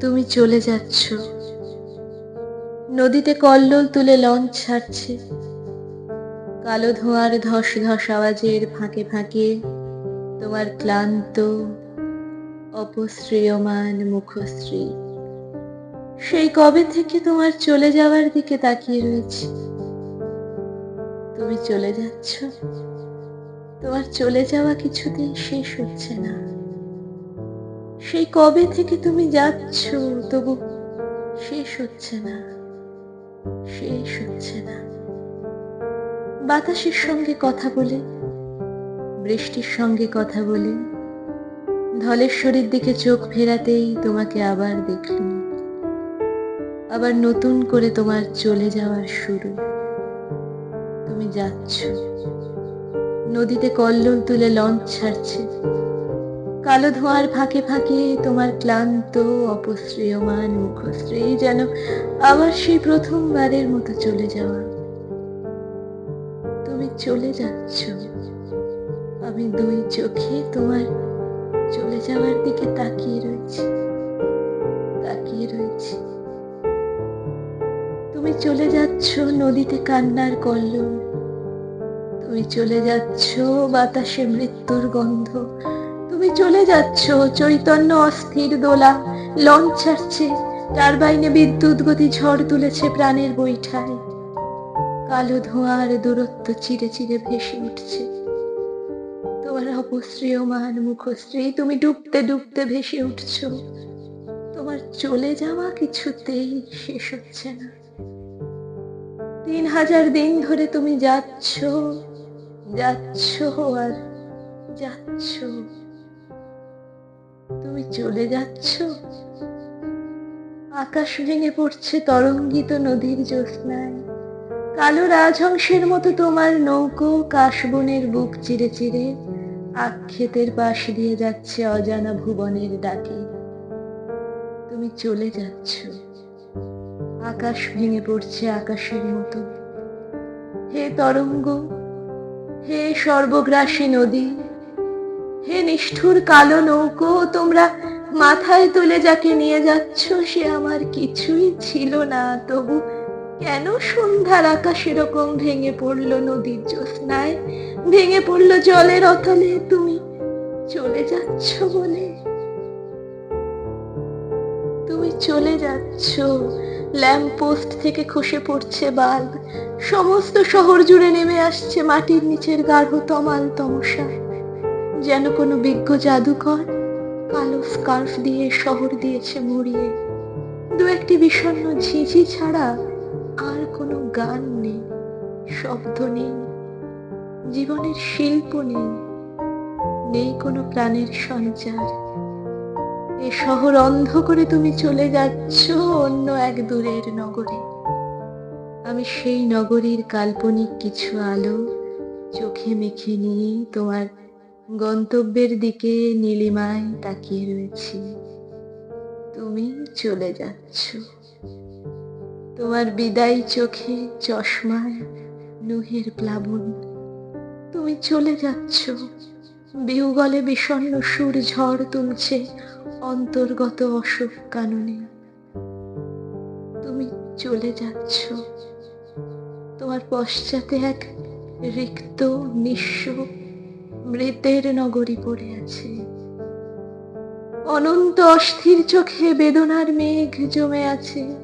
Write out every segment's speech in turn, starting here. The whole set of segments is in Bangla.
তুমি চলে যাচ্ছ। নদীতে কল্লোল তুলে লঞ্চ ছাড়ছে। কালো ধোঁয়ার ধস ধস আওয়াজের ফাঁকে ফাঁকে তোমার ক্লান্ত, অপশ্রিয়মান মুখশ্রী। সেই কবে থেকে তোমার চলে যাওয়ার দিকে তাকিয়ে রয়েছে? তুমি চলে যাচ্ছ? তোমার চলে যাওয়া কিছুতেই শেষ হচ্ছে না। সেই কবে থেকে তুমি যাচ্ছ, তবু শেষ হচ্ছে না, শেষ হচ্ছে না। বাতাসের সঙ্গে কথা বলে, বৃষ্টির সঙ্গে কথা বলে, ধলেশ্বরীর দিকে চোখ ফেরাতেই তোমাকে আবার দেখলুম আবার নতুন করে তোমার চলে যাওয়ার শুরু। তুমি যাচ্ছ। নদীতে কল্লোল তুলে লঞ্চ ছাড়ছে। কালো ধোঁয়ার ফাঁকে ফাঁকে তোমার ক্লান্ত অপশ্রিয়মান মুখশ্রী যেন আবার সেই প্রথমবারের মতো চলে যাওয়া। তুমি চলে যাচ্ছ। আমি দুই চোখে তোমার চলে যাওয়ার দিকে তাকিয়ে রয়েছি। তাকিয়ে রয়েছি। তুমি চলে যাচ্ছ নদীতে কান্নার কল্লোল। তুমি চলে যাচ্ছ বাতাসে মৃত্যুর গন্ধ। তুমি চলে যাচ্ছ, চৈতন্য অস্থির দোলা লঞ্চ ছাড়ছে, টারবাইনে বিদ্যুৎ গতি ঝড় তুলেছে প্রাণের বৈঠায়। কালো ধোঁয়ার দূরত্ব চিরে চিরে ভেসে উঠছে। তোমার অপশ্রিয়মান মুখশ্রী, তুমি ডুবতে ডুবতে ভেসে উঠছ। তোমার চলে যাওয়া কিছুতেই শেষ হচ্ছে না। তিন হাজার দিন ধরে তুমি যাচ্ছ যাচ্ছ আর যাচ্ছ। তুমি চলে যাচ্ছ। আকাশ ভেঙে পড়ছে তরঙ্গিত নদীর জ্যোৎস্নায়। কালো রাজহংসের মতো তোমার নৌকো কাশবনের বুক চিরে চিরে আক্ষেতের পাশ দিয়ে যাচ্ছে অজানা ভুবনের ডাকে। তুমি চলে যাচ্ছ। আকাশ ভেঙে পড়ছে আকাশের মতো। হে তরঙ্গ, হে সর্বগ্রাসী নদী হে নিষ্ঠুর কালো নৌকো, তোমরা মাথায় তুলে যাকে নিয়ে যাচ্ছ, সে আমার কিছুই ছিল না। তবু কেন সন্ধ্যার আকাশ এরকম ভেঙে পড়ল নদীর জ্যোৎস্নায়? ভেঙে পড়ল জলের অতলে, তুমি চলে যাচ্ছ বলে। তুমি চলে যাচ্ছ ল্যাম্প পোস্ট থেকে খসে পড়ছে বাল্ব। সমস্ত শহর জুড়ে নেমে আসছে মাটির নিচের গাঢ় তমাল তমসা যেন কোনো বিজ্ঞ জাদুকর কালো স্কার্ফ দিয়ে শহর দিয়েছে মুড়িয়ে দু একটি বিষণ্ণ ঝিঝি ছাড়া আর কোনো গান নেই, শব্দ নেই, জীবনের শিল্প নেই নেই কোনো প্রাণের সঞ্চার। এ শহর অন্ধ করে তুমি চলে যাচ্ছ অন্য এক দূরের নগরে। আমি সেই নগরীর কাল্পনিক কিছু আলো চোখে মেখে নিয়ে তোমার গন্তব্যের দিকে নীলিমায় তাকিয়ে রয়েছি। তুমি চলে যাচ্ছ। তোমার বিদায় চোখে চশমায় নুহের প্লাবন। তুমি চলে যাচ্ছ। বিহুগলে বিষণ্ণ সুর ঝড় তুলছে অন্তর্গত অশোক কাননে। তুমি চলে যাচ্ছ। তোমার পশ্চাতে এক রিক্ত নিঃস্ব মৃতের নগরী পড়ে আছে। অনন্ত অস্থির চোখে বেদনার মেঘ জমে আছে।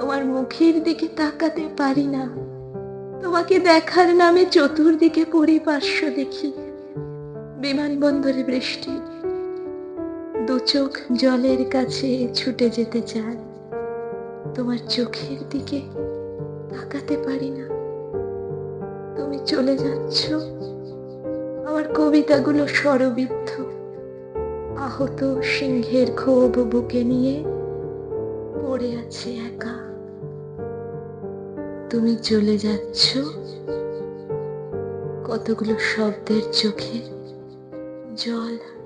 তোমার মুখের দিকে তাকাতে পারি না। তোমাকে দেখার নামে চতুর্দিকে পরিপার্শ্ব দেখি। বিমানবন্দরে বৃষ্টি। দু চোখ জলের কাছে ছুটে যেতে চায়। তোমার চোখের দিকে তাকাতে পারি না। তুমি চলে যাচ্ছ। কবিতাগুলো স্বরবিদ্ধ। আহত সিংহের ক্ষোভ বুকে নিয়ে পড়ে আছে একা। তুমি চলে যাচ্ছ। কতগুলো শব্দের চোখে জল